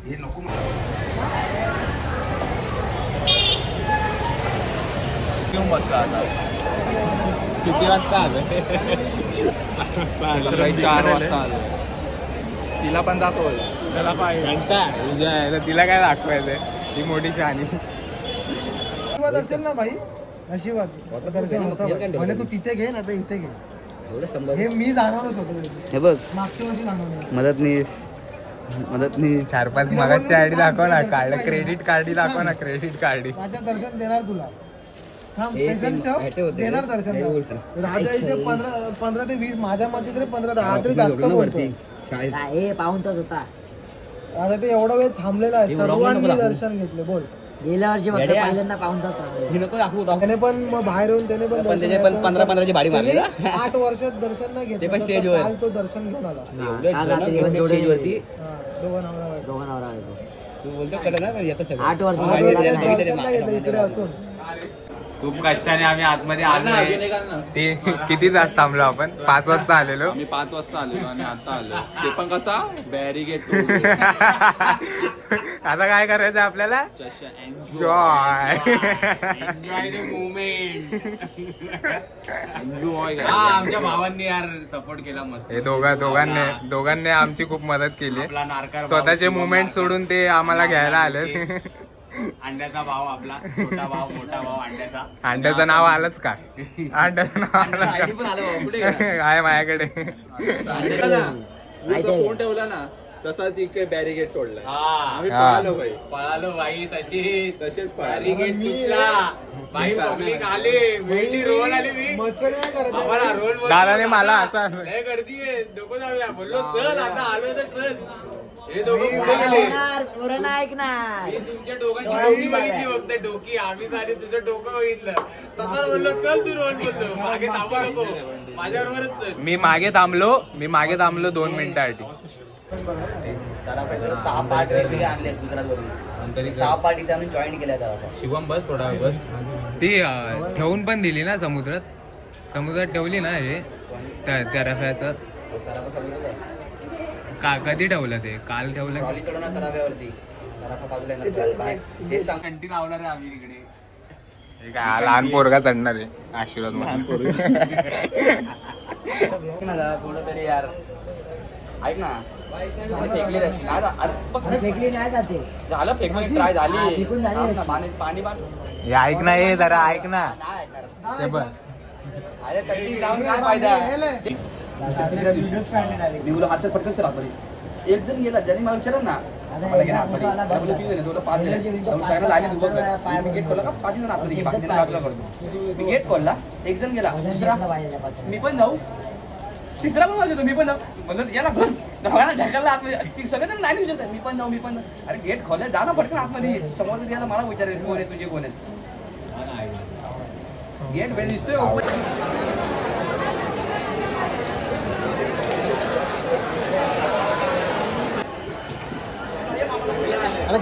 हे नको किती वाजता आलं चार वाजता आलो तिला पण दाखव त्याला पाहिजे तिला काय दाखवायचं ही मोठी शहाणी असेल ना भाई नशिबात तू तिथे घे ना तर इथे घे. हे मी होतं हे बघ. मागच्या वर्षी जाणवलं मदतनीस. मदतनीस. चार पाच मगाची आयडी दाखव ना. कार्ड. क्रेडिट कार्ड दाखव ना क्रेडिट कार्ड. माझ्या दर्शन देणार तुला. थांब हे ते- ह्याचे ठेव होते. देणार दर्शन हे तुला. बोलतो. राजा इथे पंधरा पंधरा ते वीस माझ्या मते तरी पंधरा दहा तरी जास्त झोपलो ना बोलतो वरती. शाळेत. हे पाहून तास होता. आता ते एवढा वेळ थांबलेला आहे. हे vlog नको सर्वांनी दाखवू. दर्शन घेतले. बोल. गेल्या वर्षी फक्त. पहिल्यांदा पाहून तास नको दाखवू दाखवू. त्याने पण मग बाहेर येऊन त्याने पण पण दर्शन त्याचे पण घेतलं. पंधरा- पंधराची भाडी मारली त्याने. आठ वर्षात दर्शन नाही घेतलं ते पण तर स्टेजवर. काल तो दर्शन घेऊन आला एवढे काल जण रात्री एवढे पण जोडे स्टेजवरती. हा, दोघं नवरा बायको. दोघं नवरा बायको. तू बोलतो कडे ना पण येतं सगळं आठ वर्ष आठ झाली वर्षात त्याला नाही. दर्शन नाही घेतलं इकडे असून खूप कष्टाने आम्ही आतमध्ये आलोय. ते किती तास थांबलो आपण? पाच वाजता आलेलो. आम्ही पाच वाजता आलेलो आणि आता आलो. ते पण कसा? बॅरिगेट आता काय करायचं आपल्याला? Joy enjoy the moment enjoy हा आमच्या भावांनी यार सपोर्ट केला मस्त. हे दोघा दोघांनी दोघांनी आमची खूप मदत केली. स्वतःचे मुवमेंट. सोडून ते आम्हाला घ्यायला आले अंड्याचा भाव आपला छोटा भाव मोठा भाव अंड्याचा. अंड्याचं नाव आलंच का? अंड्याचं नाव आलं ID पण आलं बाबा, कुठे का गेला? आहे माझ्याकडे. फोन ठेवला ना तसा तिकडे बॅरिगेट तोडलाय हा. आम्ही हा. भाई पळालो बाई तशी. तसेच पळालो. बॅरिगेट तुटला. बाई पब्लिक आले. भेंडी रोल आली मी. मस्करी नाही करत आहे. आम्हाला रोल बोलतो. दादाने मला असं- गर्दी आहे. नको जाऊया. बोललो चल आता आलो तर चल. हे दोघं पुढे गेले. ऐकणार, पोरं नाही ऐकणार. मी तुमच्या डोक्याची डोकी बघितली फक्त डोकी. आम्ही आणि तुझं डोकं बघितलं. तसं बोललो चल तू रोल बोललो. मागे थांबू नको. माझ्याबरोबरच चल. मी मागे थांबलो. मी मागे थांबलो दोन मिनिटासाठी. तराफ्याचे सहा पार्ट वेगवेगळे आणले गुजरातवरून. सहा पार्ट इथे आम्ही जॉईन केल्या शिवम बस थोडा बस. ती अं, ठेवून पण दिली ना समुद्रात. समुद्रात ठेवली ना हे? त्या त्या रफ्याचं. समुद्रात का कधी ठेवलं ते? काल ठेवलं ट्रॉली चढवणार तराफ्यावरती तराफा बाजूला येणार. ते सांग. कंटी लावणार आहे आम्ही तिकडे हे काय लहान पोरगा चढणार आहे. आशीर्वाद म्हणून. ना जरा थोडं तरी यार. ऐक ना. फेकली रशी. नाही ना, अरे बघ, अरे फेकली नाही जाते. झालं फेकून ट्राय झाली. हा, फेकून झाली थांब ना, रशी. पाणी पाणी पाणी हे ऐक ना हे जरा ऐक ना. नाही ऐकणार. ते बघ. अरे तशी जाऊन काय फायदा? तिसऱ्या दिवशी मी बोललो हातचं पटकन चला परी एक जण गेला ज्याने मला विचारलं ना मला घे ना आतमध्ये. मला बोललो, किती जण आहे? बोललो, पाच जण आहे. मग सांगितलं, लागले तू बघ घरी. मी गेट खोलला का? पाच जण आतमध्ये घे, बाकीच्यांना बाजूला करतो मी गेट खोलला एक जण गेला दुसरा मी पण जाऊ. तिसरा पण वाजवतो मी पण जाऊ. म्हणलं याला घुस. धावायला ढकलला आतमध्ये ती सगळेजण नाही विचारतात मी पण जाऊ मी पण. अरे गेट खोलले जा ना पटकन आतमध्ये समोर याला मला विचारेल कोण आहे? तुझे कोण आहेत? गेट वेळ दिसतोय ಅಲ್ಲ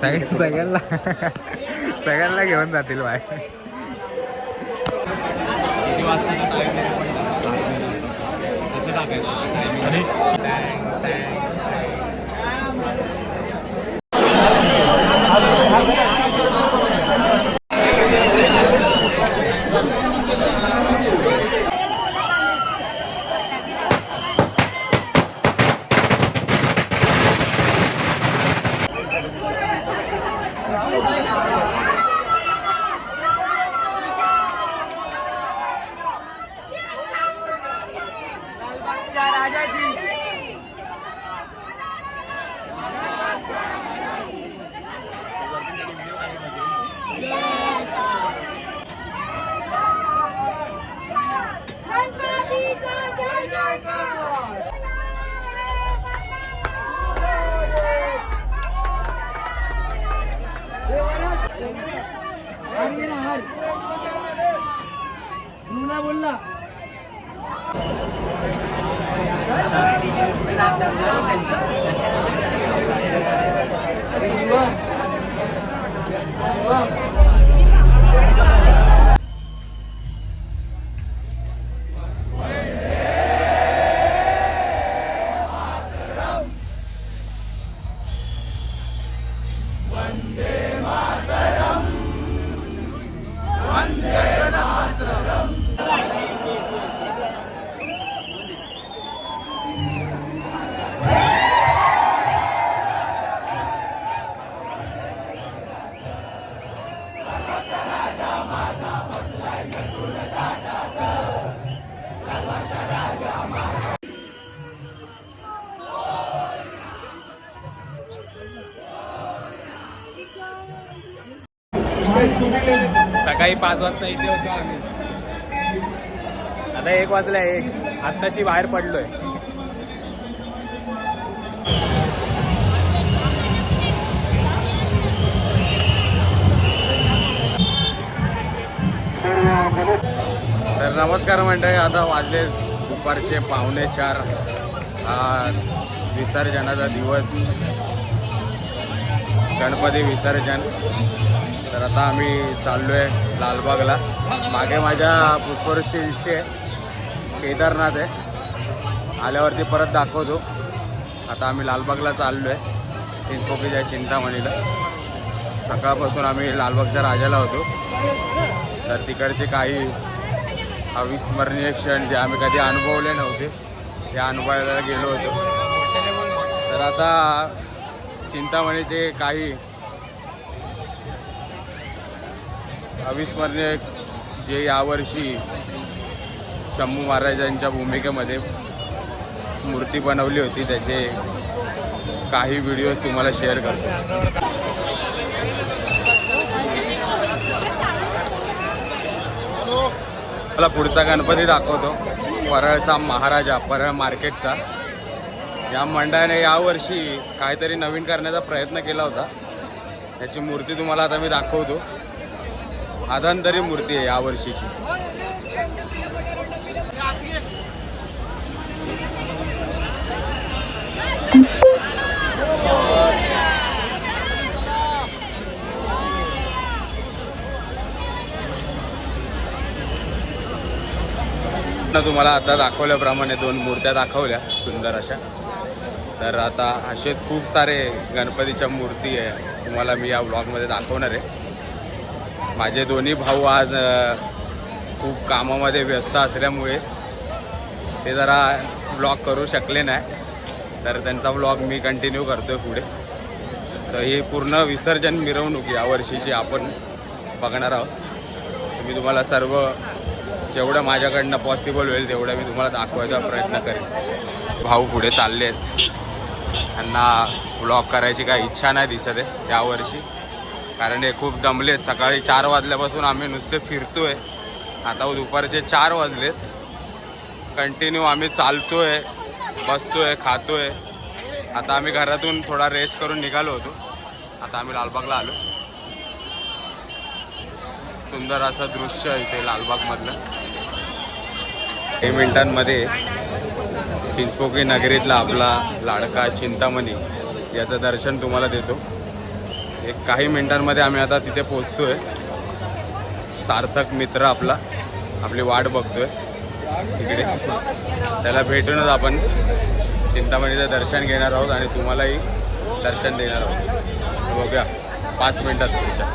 सगळ्या सगळ्यांना सगळ्यांना घेऊन जातील बाय किती वाजता कसं गणपतीचा सकाळी पाच वाजता इथे होतो आम्ही. आता एक वाजला एक. आत्ताशी बाहेर पडलोय. तर नमस्कार मंडळी आता वाजले दुपारचे पावणे चार. विसर्जनाचा दिवस. गणपती विसर्जन. तर आता आम्ही चाललो आहे लालबागला. मागे माझ्या पुष्पवृष्टी दिसते केदारनाथ आहे. आल्यावरती परत दाखवतो. आता आम्ही लालबागला चाललो आहे चिंचपोकीच्या चिंतामणीला. सकाळपासून आम्ही लालबागच्या राजाला होतो. तर तिकडचे काही अविस्मरणीय क्षण जे आम्ही कधी अनुभवले नव्हते ते अनुभवायला गेलो होतो. तर आता चिंतामणीचे काही अविस्मरणीय जे यावर्षी शंभू महाराजांच्या भूमिकेमध्ये मूर्ती बनवली होती त्याचे काही व्हिडिओज तुम्हाला शेअर करतो. मला पुढचा गणपती दाखवतो परळचा महाराजा परळ मार्केटचा. या मंडळाने यावर्षी काहीतरी नवीन करण्याचा प्रयत्न केला होता. त्याची मूर्ती तुम्हाला आता मी दाखवतो. आदंतरी मूर्ती आहे यावर्षीची. ना तुम्हाला आता दाखवल्याप्रमाणे दोन मूर्त्या दाखवल्या सुंदर अशा. तर आता असेच खूप सारे गणपतीच्या मूर्ती आहे. तुम्हाला मी या ब्लॉगमध्ये दाखवणार आहे. माझे दोन्ही भाऊ आज खूप कामामध्ये व्यस्त असल्यामुळे ते जरा ब्लॉग करू शकले नाही. तर त्यांचा ब्लॉग मी कंटिन्यू करतो आहे पुढे. तर ही पूर्ण विसर्जन मिरवणूक यावर्षीची आपण बघणार आहोत. मी तुम्हाला सर्व जेवढं माझ्याकडनं पॉसिबल होईल तेवढं मी तुम्हाला दाखवायचा प्रयत्न करेन. भाऊ पुढे चालले आहेत त्यांना ब्लॉग करायची काही इच्छा नाही दिसत आहे यावर्षी कारण हे खूप दमलेत. सकाळी चार वाजल्यापासून आम्ही नुसते फिरतोय. आता दुपारचे चार वाजलेत. कंटिन्यू आम्ही चालतोय बसतोय खातोय. आता आम्ही घरातून थोडा रेस्ट करून निघालो होतो. आता आम्ही लालबागला आलो. सुंदर असं दृश्य इथे लालबागमधलं. काही मिनिटांमध्ये चिंचपोकी नगरीतला आपला लाडका चिंतामणी याचं दर्शन तुम्हाला देतो. एक काही मिनिटांमध्ये आम्ही आता तिथे पोचतोय सार्थक मित्र आपला. आपली वाट बघतोय. तिकडे. त्याला भेटूनच आपण चिंतामणीचं दर्शन घेणार आहोत आणि तुम्हालाही दर्शन देणार आहोत. बघूया. पाच मिनटात तुमच्या.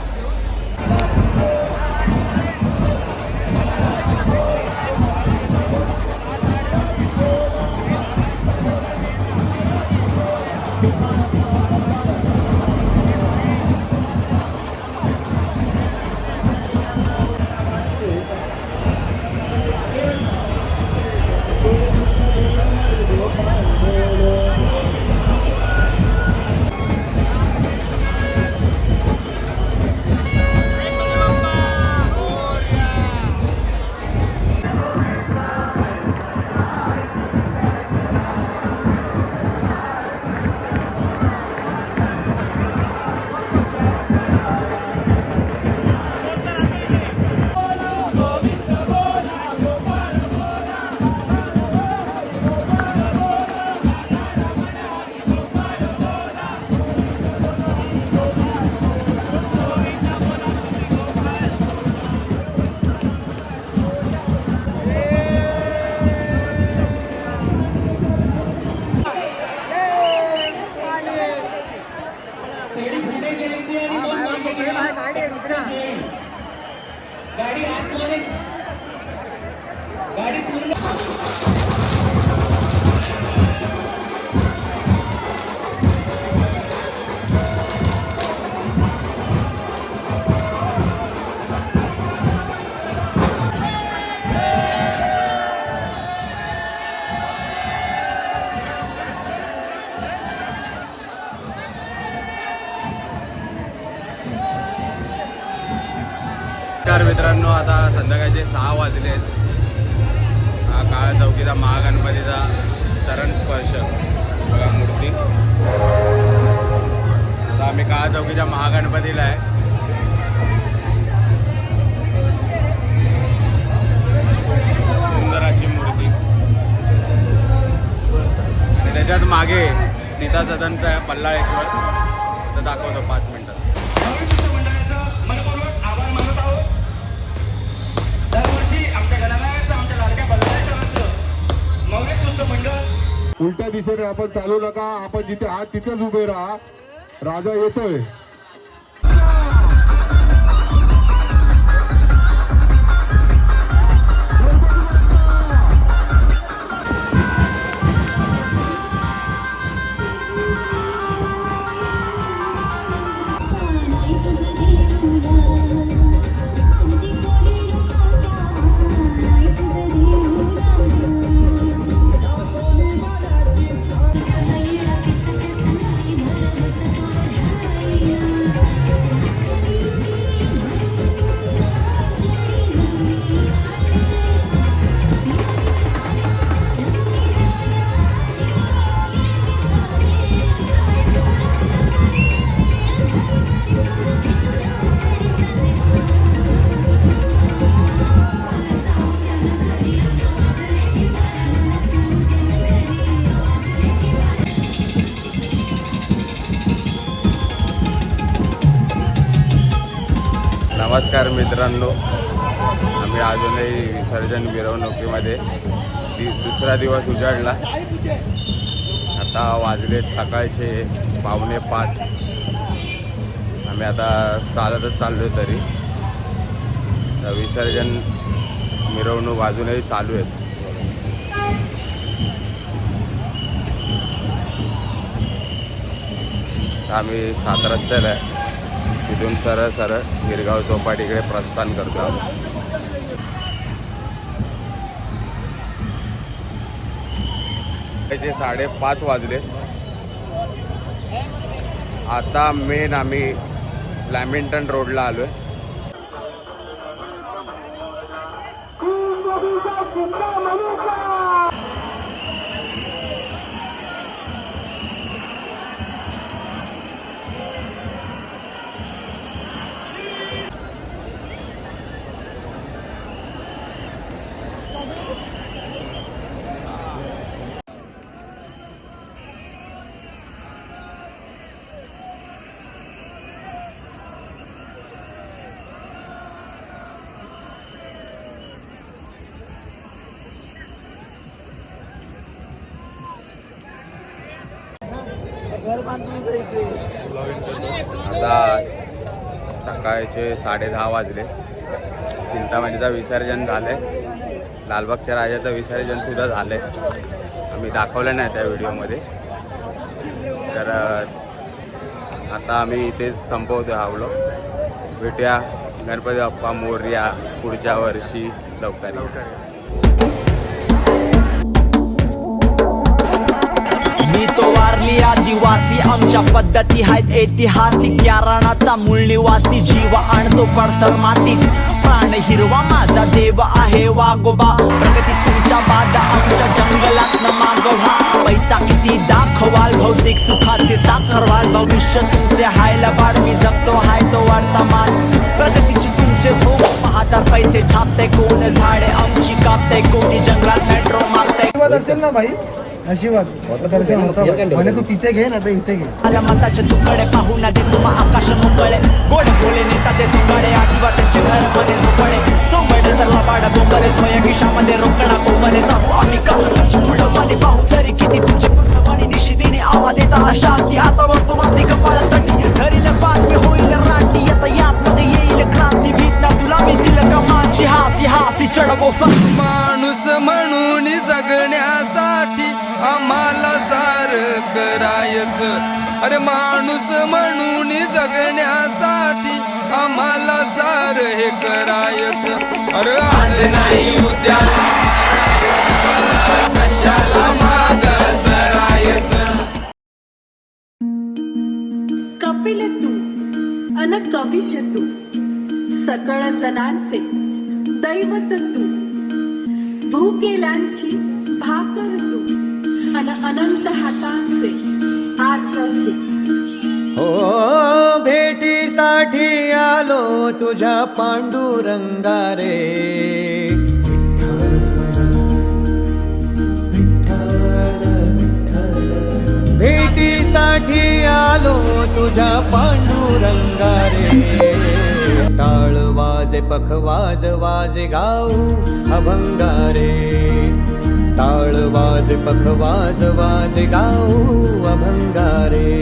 मित्रांनो आता संध्याकाळचे सहा वाजले आहेत हा काळा चौकीचा महागणपतीचा चरण स्पर्श. बघा मूर्ती. आता आम्ही काळा चौकीच्या महागणपतीला आहे. सुंदर अशी मूर्ती. आणि त्याच्याच मागे सीता सदनचा पल्लाळेश्वर. तर दाखवतो पाच मिनिट. उलट्या दिशेने आपण चालू नका. आपण जिथे आहात तिथेच उभे राहा. राजा येतोय. मित्रांनो आम्ही अजूनही विसर्जन मिरवणुकीमध्ये दि दुसरा दिवस उजाडला. आता वाजलेत सकाळचे पावणे पाच. आम्ही आता चालतच चाललो तरी. तर विसर्जन मिरवणूक अजूनही चालू आहेत. आम्ही सातारात चालू आहे. तिथून सरळ सरळ गिरगाव चौपाटीकडे प्रस्थान करतो. आहोत त्याचे साडेपाच वाजले. आता मेन आम्ही लॅमिंटन रोडला आलो आहे आता सकाळचे साडे दहा वाजले. चिंतामणीचं विसर्जन झालंय लालबागच्या राजाचं विसर्जन सुद्धा झालंय. आम्ही दाखवलं नाही त्या व्हिडिओमध्ये. तर आता आम्ही इथेच संपवतो व्लॉग भेटूया गणपती बाप्पा मोर्या पुढच्या वर्षी लवकर मी तो वारली आदिवासी. आमच्या पद्धती आहेत ऐतिहासिक. या रानाचा मूळ निवासी जीव आणतो पडसर मातीत. प्राण हिरवा माझा देव आहे वागोबा. प्रगती तुमच्या बाधा आमच्या जंगलात न मागवा. पैसा किती दाखवाल भौतिक सुखाचे चाकरवाल भविष्य तुमचे हायला बाळ मी जगतो हाय तो वर्तमान. प्रगतीची तुमचे भोग. पाहता पैसे छापते कोण झाडे आमची कापते. कोणी जंगलात मेट्रो मारते. असेल ना भाई आशीर्वाद दर्शन होतं म्हणे तू तिथे घे ना तर इथे घे. आल्या मताचे तुकडे पाहू ना दे तुम्हा आकाश मुकळे. गोड बोले नेता ते सुकाळे आदिवासीचे घरमध्ये झोपळे चोंबडे तर लबाड बोंबले स्वयं खिशामध्ये रोकडा कोंबले जातो आम्ही का? मध्ये पाहू तरी किती तुमचे पूर्णपणे निशिदीने आवाज येता अशा की आता मग तुम्हाला कपाळ तटी. धरील बातमी होईल यात मध्ये येईल क्रांती. भीत ना तुला मी दिलं का माझी हासी हासी चढवो फक्त माणूस म्हणून जगण्यासाठी माणूस म्हणून जगण्यासाठी आम्हाला सार हे करायचं. अरे आज नाही उद्या कशाला माग सरायचं? कपिल तू अन कविश तू सकळ जनांचे दैवत तू. भूकेलांची भाकर तू अन अनंत हातांचे हो भेटीसाठी आलो तुझ्या पांडुरंगा रे भेटीसाठी आलो तुझ्या पांडुरंगा रे टाळ वाजे पखवाज वाजे गाऊ अभंगारे. टाळ वाजे पखवाज वाजे गाऊ अभंगारे